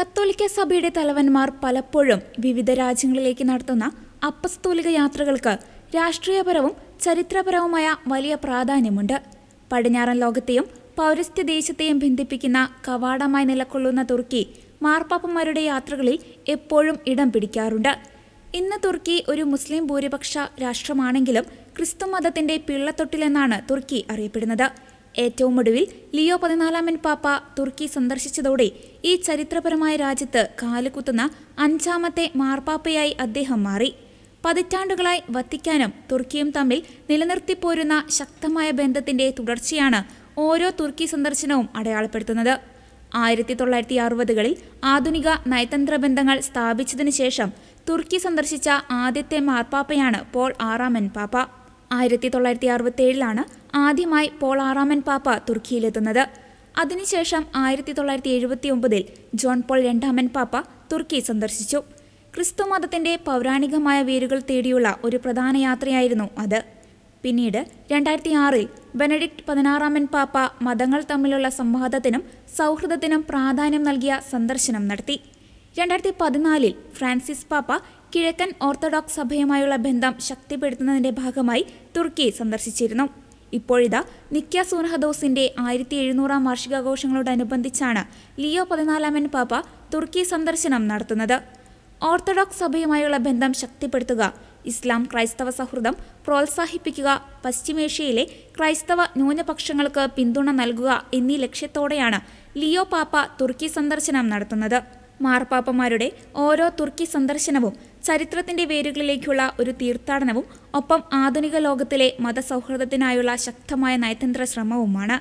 കത്തോലിക്ക സഭയുടെ തലവന്മാർ പലപ്പോഴും വിവിധ രാജ്യങ്ങളിലേക്ക് നടത്തുന്ന അപ്പസ്തോലിക യാത്രകൾക്ക് രാഷ്ട്രീയപരവും ചരിത്രപരവുമായ വലിയ പ്രാധാന്യമുണ്ട്. പടിഞ്ഞാറൻ ലോകത്തെയും പൗരസ്ത്യ ദേശത്തെയും ബന്ധിപ്പിക്കുന്ന കവാടമായി നിലകൊള്ളുന്ന തുർക്കി മാർപ്പാപ്പന്മാരുടെ യാത്രകളിൽ എപ്പോഴും ഇടം പിടിക്കാറുണ്ട്. ഇന്ന് തുർക്കി ഒരു മുസ്ലിം ഭൂരിപക്ഷ രാഷ്ട്രമാണെങ്കിലും ക്രിസ്തു മതത്തിന്റെ പിള്ളത്തൊട്ടിലെന്നാണ് തുർക്കി അറിയപ്പെടുന്നത്. ഏറ്റവും ഒടുവിൽ ലിയോ പതിനാലാമൻ പാപ്പ തുർക്കി സന്ദർശിച്ചതോടെ ഈ ചരിത്രപരമായ രാജ്യത്ത് കാലുകുത്തുന്ന അഞ്ചാമത്തെ മാർപ്പാപ്പയായി അദ്ദേഹം മാറി. പതിറ്റാണ്ടുകളായി വത്തിക്കാനും തുർക്കിയും തമ്മിൽ നിലനിർത്തിപ്പോരുന്ന ശക്തമായ ബന്ധത്തിന്റെ തുടർച്ചയാണ് ഓരോ തുർക്കി സന്ദർശനവും അടയാളപ്പെടുത്തുന്നത്. ആയിരത്തി തൊള്ളായിരത്തി അറുപതുകളിൽ ആധുനിക നയതന്ത്ര ബന്ധങ്ങൾ സ്ഥാപിച്ചതിനു ശേഷം തുർക്കി സന്ദർശിച്ച ആദ്യത്തെ മാർപ്പാപ്പയാണ് പോൾ ആറാമൻ പാപ്പ. ആയിരത്തി തൊള്ളായിരത്തി അറുപത്തി ഏഴിലാണ് ആദ്യമായി പോൾ ആറാമൻ പാപ്പ തുർക്കിയിലെത്തുന്നത്. അതിനുശേഷം ആയിരത്തി തൊള്ളായിരത്തി എഴുപത്തി ഒമ്പതിൽ ജോൺ പോൾ രണ്ടാമൻ പാപ്പ തുർക്കി സന്ദർശിച്ചു. ക്രിസ്തു മതത്തിന്റെ പൗരാണികമായ വേരുകൾ തേടിയുള്ള ഒരു പ്രധാന യാത്രയായിരുന്നു അത്. പിന്നീട് രണ്ടായിരത്തി ആറിൽ ബെനഡിക്ട് പതിനാറാമൻ പാപ്പ മതങ്ങൾ തമ്മിലുള്ള സംവാദത്തിനും സൗഹൃദത്തിനും പ്രാധാന്യം നൽകിയ സന്ദർശനം നടത്തി. രണ്ടായിരത്തി പതിനാലിൽ ഫ്രാൻസിസ് പാപ്പ കിഴക്കൻ ഓർത്തഡോക്സ് സഭയുമായുള്ള ബന്ധം ശക്തിപ്പെടുത്തുന്നതിന്റെ ഭാഗമായി തുർക്കി സന്ദർശിച്ചിരുന്നു. ഇപ്പോഴിതാ നിക്യ സൂനഹദോസിന്റെ ആയിരത്തി എഴുന്നൂറാം വാർഷികാഘോഷങ്ങളോടനുബന്ധിച്ചാണ് ലിയോ പതിനാലാമൻ പാപ്പ തുർക്കി സന്ദർശനം നടത്തുന്നത്. ഓർത്തഡോക്സ് സഭയുമായുള്ള ബന്ധം ശക്തിപ്പെടുത്തുക ഇസ്ലാം ക്രൈസ്തവ സൗഹൃദം പ്രോത്സാഹിപ്പിക്കുക പശ്ചിമേഷ്യയിലെ ക്രൈസ്തവ ന്യൂനപക്ഷങ്ങൾക്ക് പിന്തുണ നൽകുക എന്നീ ലക്ഷ്യത്തോടെയാണ് ലിയോ പാപ്പ തുർക്കി സന്ദർശനം നടത്തുന്നത്. മാർപ്പാപ്പമാരുടെ ഓരോ തുർക്കി സന്ദർശനവും ചരിത്രത്തിന്റെ വേരുകളിലേക്കുള്ള ഒരു തീർത്ഥാടനവും ഒപ്പം ആധുനിക ലോകത്തിലെ മതസൗഹൃദത്തിനായുള്ള ശക്തമായ നയതന്ത്ര ശ്രമവുമാണ്.